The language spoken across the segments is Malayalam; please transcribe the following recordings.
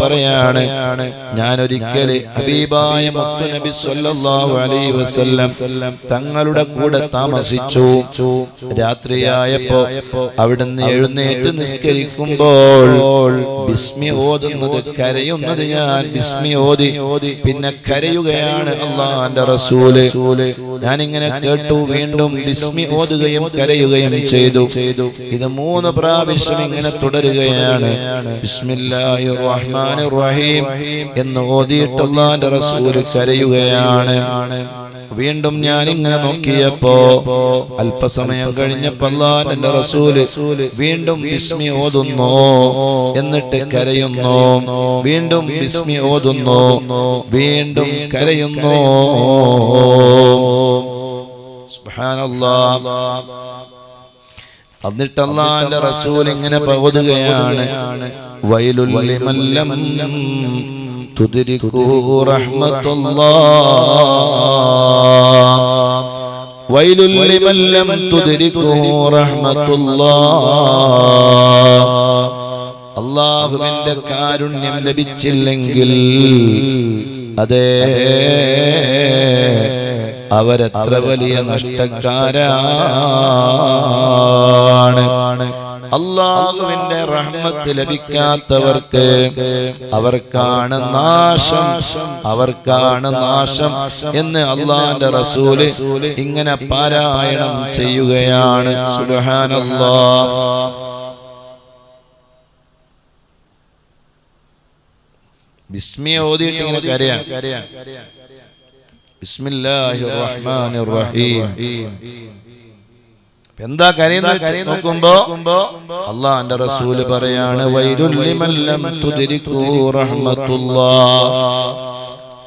പറയാണ് ഞാൻ ഒരിക്കൽ മുത്തു നബി സല്ലല്ലാഹു അലൈഹി വസല്ലം തങ്ങളുടെ കൂടെ താമസിച്ചു. രാത്രിയായപ്പോ അവിടുന്ന് എഴുന്നേറ്റ് നിസ്കരിക്കുമ്പോൾ ബിസ്മി ഓതുന്നത് കരയുന്നത് ഞാൻ ബിസ്മി ഓതി പിന്നെ കരയുകയാണ് അള്ളാന്റെ റസൂൽ. ഞാനിങ്ങനെ കേട്ടു വീണ്ടും ബിസ്മി ഓതുകയും കരയുകയും ചെയ്തു. ഇത് മൂന്ന് പ്രാവശ്യം ഇങ്ങനെ തുടരുകയാണ്. ബിസ്മില്ലാഹിർ റഹ്മാനിർ റഹീം എന്ന് ഓതിയിട്ടുള്ളാന്റെ റസൂൽ കരയുകയാണ്. വീണ്ടും ഞാൻ ഇങ്ങനെ നോക്കിയപ്പോ അല്പസമയം കഴിഞ്ഞപ്പോ അള്ളാന്റെ റസൂൽ വീണ്ടും ബിസ്മി ഓതുന്നു എന്നിട്ട് കരയുന്നു. വീണ്ടും ബിസ്മി ഓതുന്നു. വീണ്ടും കരയുന്നു. സുബ്ഹാനല്ലാഹ് എന്നിട്ട് അള്ളാന്റെ റസൂൽ ഇങ്ങനെ പകുതുകയാണ്. വയലുല്ലിമല്ലം വയലുല്ലിമല്ലം അള്ളാഹുവിന്റെ കാരുണ്യം ലഭിച്ചില്ലെങ്കിൽ അതേ അവരെത്ര വലിയ നഷ്ടക്കാരാണ്. അള്ളാഹുവിന്റെ റഹ്മത്ത് ലഭിക്കാത്തവർക്ക് അവർക്കാണ് നാശം. അവർക്കാണ് നാശം എന്ന് അള്ളാന്റെ റസൂൽ ഇങ്ങനെ പാരായണം ചെയ്യുകയാണ്. സുബ്ഹാനല്ലാ. ബിസ്മിയെ ഓതിയിട്ട് ഇങ്ങനെ കരയാം الله الرحمن റഹീം എന്താ കരയുന്നത് നോക്കുമ്പോ അള്ളാന്റെ റസൂൽ പറയാണ്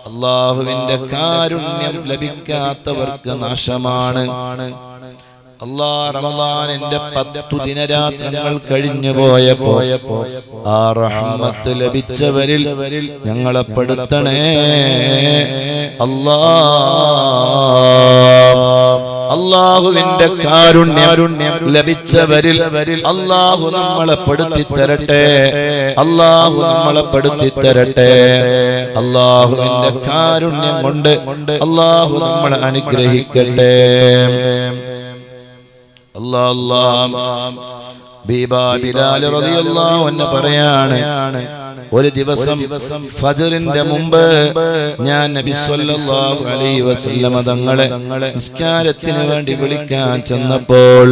അള്ളാഹുവിന്റെ കാരുണ്യം ലഭിക്കാത്തവർക്ക് നാശമാണ്. അള്ളാ റമദാനിന്റെ പത്തു ദിനരാത്രങ്ങൾ കഴിഞ്ഞു പോയപ്പോ ആ റഹ്മത്ത് ലഭിച്ചവരിൽ ഞങ്ങളെ പെടുത്തണേ അല്ലാ അള്ളാഹുവിന്റെ കാരുണ്യം ലഭിച്ചവരിൽ അള്ളാഹു നമ്മളെ പെടുത്തി തരട്ടെ അള്ളാഹു നമ്മളെ പെടുത്തി തരട്ടെ അള്ളാഹുവിന്റെ കാരുണ്യം കൊണ്ട് അള്ളാഹു നമ്മളെ അനുഗ്രഹിക്കട്ടെ. പറയാണ് ഒരു ദിവസം ഫജറിന്റെ മുമ്പ് ഞാൻ നബി സല്ലല്ലാഹു അലൈഹി വസല്ലമ തങ്ങളെ നിസ്കാരത്തിന് വേണ്ടി വിളിക്കാൻ ചെന്നപ്പോൾ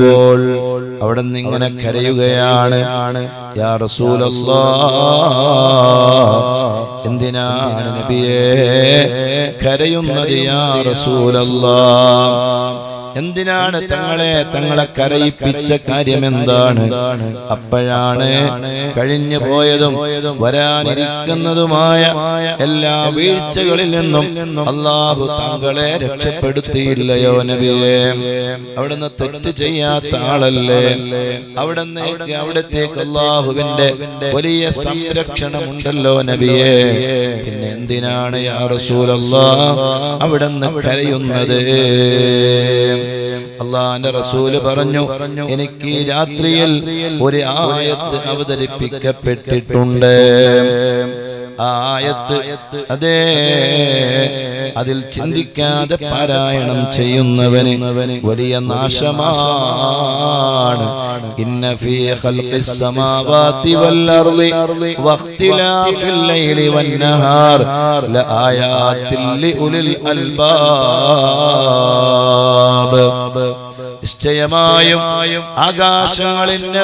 അവിടെ നിന്ന് ഇങ്ങനെ കരയുകയാണ് യാ റസൂലല്ലാഹ് എന്തിനാണ് നബിയേ കരയുന്നത് യാ റസൂലല്ലാഹ് എന്തിനാണ് തങ്ങളെ തങ്ങളെ കരയിപ്പിച്ച കാര്യം എന്താണ് അപ്പോഴാണ് കഴിഞ്ഞു പോയതും വരാനിരിക്കുന്നതുമായ എല്ലാ വീഴ്ചകളിൽ നിന്നും അള്ളാഹു തങ്ങളെ രക്ഷപ്പെടുത്തിയില്ലയോ നബിയെ? അവിടുന്ന് തെറ്റ് ചെയ്യാത്ത ആളല്ലേ? അവിടുന്ന് അവിടത്തേക്ക് അള്ളാഹുവിന്റെ വലിയ സംരക്ഷണം ഉണ്ടല്ലോ നബിയെ? പിന്നെ എന്തിനാണ് യാ റസൂലല്ലാ? അവിടുന്ന് കരയുന്നത്? അള്ളാന്റെ റസൂൽ പറഞ്ഞു എനിക്ക് രാത്രിയിൽ ഒരു ആയത്ത് അവതരിപ്പിക്കപ്പെട്ടിട്ടുണ്ട്. ആയത്ത്. അതേ. അതിൽ ചിന്തിക്കാതെ പാരായണം ചെയ്യുന്നവന് വലിയ നാശമാണ്. ഇന്ന ഫീ ഖൽഖിസ് സമാവാതി വൽ അർളി വഖ്തിലാഫിൽ ലൈലി വൻ നഹാർ. ലആയാത്തിൽ ലിഉലിൽ അൽബാബ്. നിശ്ചയമായും ആകാശങ്ങളിന്റെ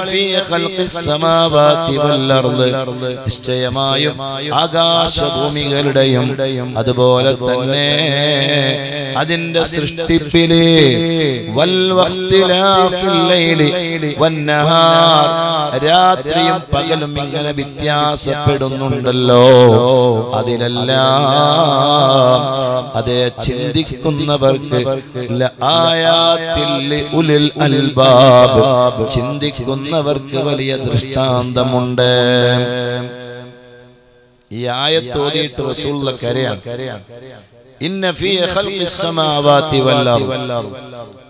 നിശ്ചയമായും ആകാശഭൂമികളുടെയും അതുപോലെ തന്നെ അതിന്റെ സൃഷ്ടിപ്പിലെ രാത്രിയും പകലും ഇങ്ങനെ വ്യത്യാസപ്പെടുന്നുണ്ടല്ലോ. അതിലെല്ലാം അതേ ചിന്തിക്കുന്നവർക്ക് ആയാത്തിൽ ഉലിൽ അൽബാബ് ചിന്തിക്കുന്നവർക്ക് വലിയ ദൃഷ്ടാന്തമുണ്ട്. ഈ ആയത്തോതിയിട്ട് റസൂള്ള കരയാൻ ഇന്ന ഫീ ഖൽഖിസ് സമാവാതി വൽ അർദ്.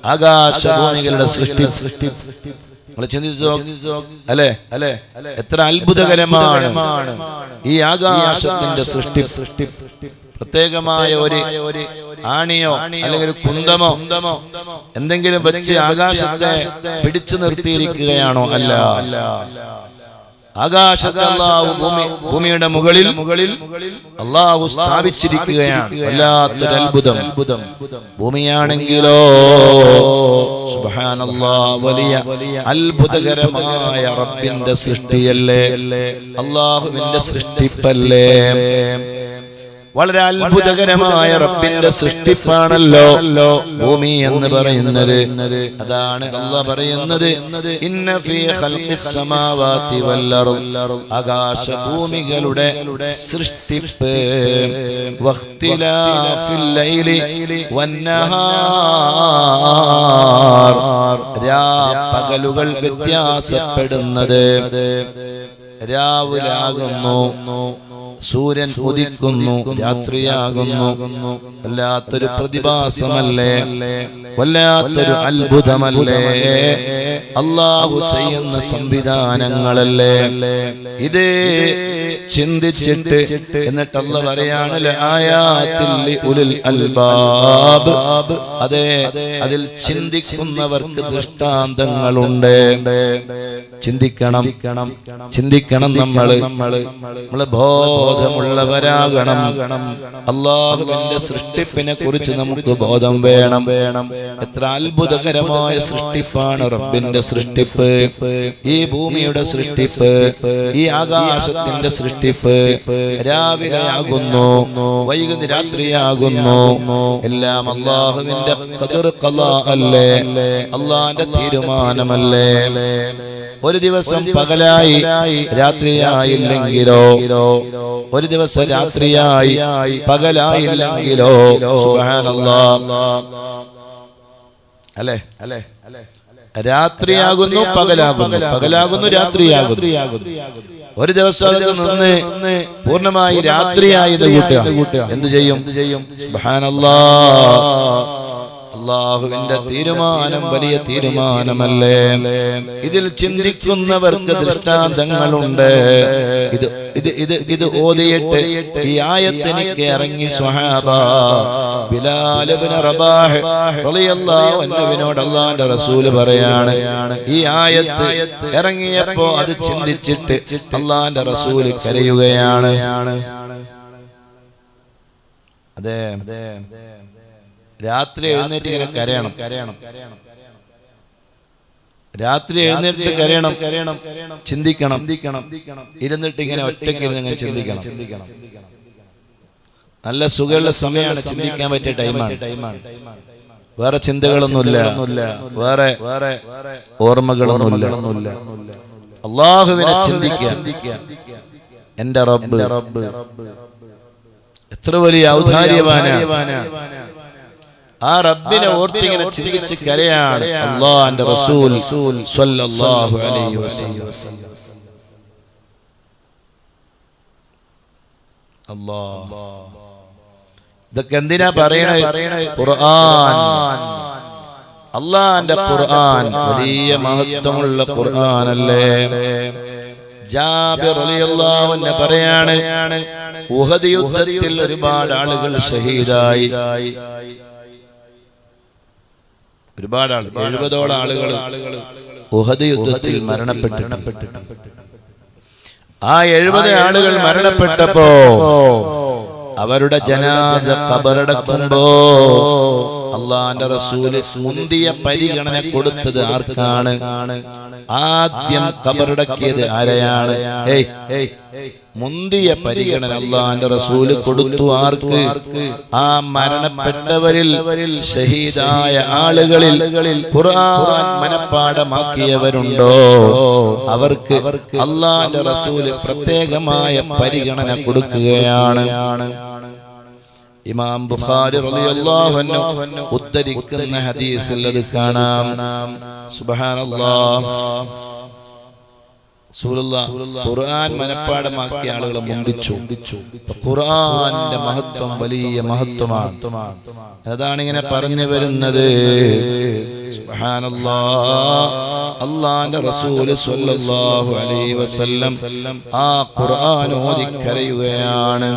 ആകാശഭൂമികളുടെ സൃഷ്ടി. നിങ്ങൾ ചിന്തിച്ചോ? അല്ലെ? എത്ര അത്ഭുതകരമാണ് ഈ ആകാശത്തിന്റെ സൃഷ്ടി സൃഷ്ടി. പ്രത്യേകമായ ഒരു ആണിയോ അല്ലെങ്കിൽ ഒരു കുന്തമോ എന്തെങ്കിലും വെച്ച് ആകാശത്തെ പിടിച്ചു നിർത്തിയിരിക്കുകയാണോ അല്ല? ആകാശത്തെ അള്ളാഹു ഭൂമി ഭൂമിയുടെ മുകളിൽ മുകളിൽ അള്ളാഹു സ്ഥാപിച്ചിരിക്കുകയാണ്. വല്ലാത്തൊരു അത്ഭുതം ഭൂമിയാണെങ്കിലോ? വലിയ അത്ഭുതകരമായ റബ്ബിന്റെ സൃഷ്ടിയല്ലേ? അള്ളാഹുവിന്റെ സൃഷ്ടിപ്പല്ലേ? വളരെ അത്ഭുതകരമായ റബ്ബിന്റെ സൃഷ്ടിപ്പാണല്ലോ ഭൂമി എന്ന് പറയുന്നത്. അതാണ് അല്ല പറയുന്നത്. ഇന്ന ഫീ ഖൽഖിസ് സമാവാതി വൽ അർദ് ആകാശ ഭൂമികളുടെ സൃഷ്ടിപ്പ്. വഖ്തിലാഫിൽ ലൈലി വന്നഹാർ. രാ പകലുകൾ വ്യത്യാസപ്പെടുന്നത്. രാവിലാകുന്നു. സൂര്യൻ ഉദിക്കുന്നു രാത്രിയാകുന്നു. വല്ലാത്തൊരു പ്രതിഭാസമല്ലേ? വല്ലാത്തൊരു അത്ഭുതമല്ലേ? അള്ളാഹു ചെയ്യുന്ന സംവിധാനങ്ങളല്ലേ? ഇത് ചിന്തിച്ചിട്ട് എന്നിട്ട് അല്ല പറയാണ് അൽബാബ്. അതെ അതിൽ ചിന്തിക്കുന്നവർക്ക് ദൃഷ്ടാന്തങ്ങളുണ്ട്. ചിന്തിക്കണം. ചിന്തിക്കണം. നമ്മൾ നമ്മൾ. ബോധമുള്ളവരാകണം. അള്ളാഹുവിന്റെ സൃഷ്ടിപ്പിനെ കുറിച്ച് നമുക്ക് ബോധം വേണം. വേണം. എത്ര അത്ഭുതകരമായ സൃഷ്ടിപ്പാണ് റബ്ബിന്റെ സൃഷ്ടിപ്പ്. ഈ ഭൂമിയുടെ സൃഷ്ടിപ്പ്. ഈ ആകാശത്തിന്റെ സൃഷ്ടിപ്പ്. രാവിലെയാകുന്നു. വൈകുന്നേരം രാത്രിയാകുന്നു. എല്ലാം അള്ളാഹുവിന്റെ അല്ലേ? അള്ളാന്റെ തീരുമാനമല്ലേ? ഒരു ദിവസം പകലായി രാത്രിയായില്ലെങ്കിലോ? ഒരു ദിവസം രാത്രിയായി പകലായില്ലെങ്കിലോ? അല്ലേ അല്ലേ? രാത്രിയാകുന്നു പകലാകുന്നു. പകലാകുന്നു രാത്രിയാകുന്നു. ഒരു ദിവസം നിന്ന് പൂർണമായി രാത്രിയായത് കൂട്ടുക. എന്ത് ചെയ്യും? സുബ്ഹാനല്ലാ. അള്ളാഹുവിന്റെ തീരുമാനം വലിയ തീരുമാനമല്ലേ? ഇതിൽ ചിന്തിക്കുന്നവർക്ക് ദൃഷ്ടാന്തങ്ങളുണ്ട്. ഇത് ഇത് ഇത് ഇത് ഓതിയിട്ട് ഈ ആയത്തിനിക്ക് ഇറങ്ങി സ്വഹാബ റസൂൽ റബാഹ് അള്ളാഹിന്റെ റസൂൽ പറയാണ്. ഈ ആയത്ത് ഇറങ്ങിയപ്പോ അത് ചിന്തിച്ചിട്ട് അള്ളാന്റെ റസൂൽ കരയുകയാണ്. അതെ. അതെ. രാത്രി എഴുന്നേറ്റ് ഇങ്ങനെ കരയണം കരയണം. കരയണം. രാത്രി എഴുന്നേറ്റ് കരയണം. കരയണം. ചിന്തിക്കണം. ചിന്തിക്കണം. ഇരുന്നിട്ട് ഇങ്ങനെ ഒറ്റയ്ക്ക് ഇരുന്ന് ഇങ്ങനെ ചിന്തിക്കണം. ചിന്തിക്കണം. നല്ല സുഖമുള്ള സമയമാണ് ചിന്തിക്കാൻ പറ്റിയ ടൈമാണ്. ടൈമാണ്. വേറെ ചിന്തകളൊന്നുമില്ല. വേറെ വേറെ ഓർമ്മകളൊന്നുമില്ല. അള്ളാഹുവിനെ ചിന്തിക്കുക എന്റെ റബ്ബ്. റബ്ബ്. എത്ര വലിയ ഔദാര്യവാനാണ് ആ റബ്ബിനെ ഓർത്തിങ്ങനെ ചിന്തിച്ച് കരയാണ് അള്ളാന്റെ റസൂൽ സ്വല്ലല്ലാഹു അലൈഹി വസല്ലം. അല്ലാഹ് ഇതൊക്കെ എന്തിനാ പറയണേ ഖുർആൻ. അള്ളാന്റെ ഖുർആൻ വലിയ മഹത്വമുള്ള ഖുർആനല്ലേ? ജാബിർ റളിയല്ലാഹു അൻഹു പറയാണ് ഉഹദ് യുദ്ധത്തിൽ ഒരുപാട് ആളുകൾ ഷഹീദായി. ഒരുപാട് ആൾ എഴുപതോളം ആളുകൾ ഉഹദ് യുദ്ധത്തിൽ മരണപ്പെട്ടു ആ എഴുപത് ആളുകൾ മരണപ്പെട്ടപ്പോ അവരുടെ ജനാസ കബറടക്കുമ്പോ അള്ളാന്റെ റസൂൽ മുന്തിയ പരിഗണന കൊടുത്തത് ആർക്കാണ്? ആദ്യം കബറടക്കിയത് ആരെയാണ്? ഏയ് ഏയ് മുന്തിയ പരിഗണന അള്ളാന്റെ റസൂൽ കൊടുത്തു ആർക്ക്? ആ മരണപ്പെട്ടവരിൽ ഷഹീദായ ആളുകളിൽ ഖുർആൻ മനപ്പാടമാക്കിയവരുണ്ടോ അവർക്ക് അള്ളാന്റെ റസൂൽ പ്രത്യേകമായ പരിഗണന കൊടുക്കുകയാണ്. ഇമാം ബുഖാരി റളിയല്ലാഹു അൻഹു ഉദ്ധരിക്കുന്ന ഹദീസിൽ അത് കാണാം. സുബ്ഹാനല്ലാഹ്. ഖുർആൻ മനപ്പാടമാക്കിയ ആളുകളെ മുന്തിച്ചു. ഖുർആന്റെ മഹത്വം വലിയ മഹത്വമാണ്. അതാണ് ഇങ്ങനെ പറഞ്ഞു വരുന്നത്. അള്ളാന്റെ റസൂൽ അലൈഹി വസല്ലം ആ ഖുർആൻ ഓതി കരയുകയാണ്